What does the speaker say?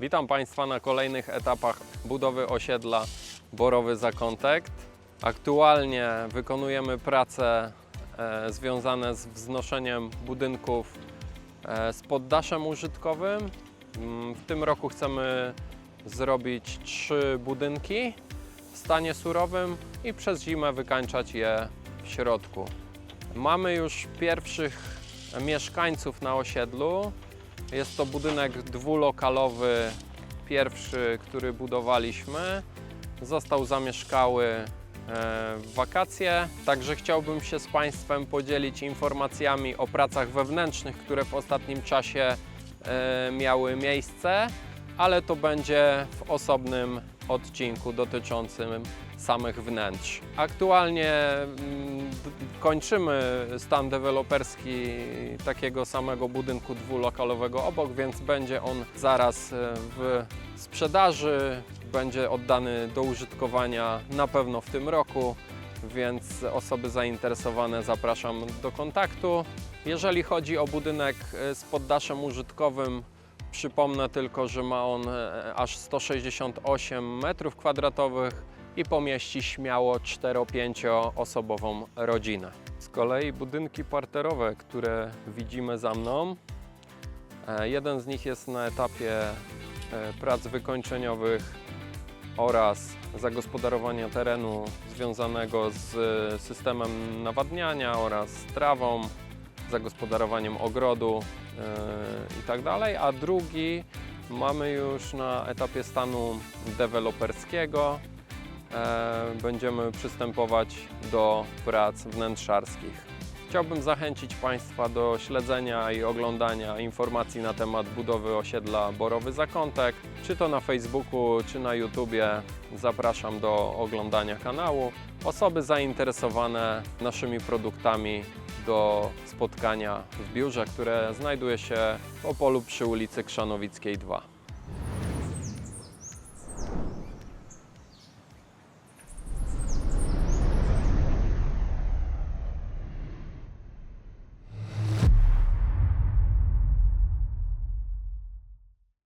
Witam Państwa na kolejnych etapach budowy osiedla Borowy Zakątek. Aktualnie wykonujemy prace e, związane z wznoszeniem budynków e, z poddaszem użytkowym. Mm, W tym roku chcemy zrobić trzy budynki w stanie surowym i przez zimę wykańczać je w środku. Mamy już pierwszych mieszkańców na osiedlu. Jest to budynek dwulokalowy, pierwszy, który budowaliśmy. Został zamieszkały e, w wakacje, także chciałbym się z Państwem podzielić informacjami o pracach wewnętrznych, które w ostatnim czasie e, miały miejsce, ale to będzie w osobnym odcinku dotyczącym samych wnętrz. Aktualnie mm, kończymy stan deweloperski takiego samego budynku dwulokalowego obok, więc będzie on zaraz e, w sprzedaży, będzie oddany do użytkowania na pewno w tym roku, więc osoby zainteresowane zapraszam do kontaktu. Jeżeli chodzi o budynek e, z poddaszem użytkowym, Przypomnę tylko, że ma on e, aż 168 m2 i pomieści śmiało 4-5 osobową rodzinę. Z kolei budynki parterowe, które widzimy za mną, e, jeden z nich jest na etapie e, prac wykończeniowych oraz zagospodarowania terenu związanego z e, systemem nawadniania oraz trawą, zagospodarowaniem ogrodu yy, i tak a drugi mamy już na etapie stanu deweloperskiego. E, Będziemy przystępować do prac wnętrzarskich. Chciałbym zachęcić Państwa do śledzenia i oglądania informacji na temat budowy osiedla Borowy Zakątek, czy to na Facebooku, czy na YouTubie. Zapraszam do oglądania kanału. Osoby zainteresowane naszymi produktami do spotkania w biurze, które znajduje się w Opolu przy ulicy Krzanowickiej 2.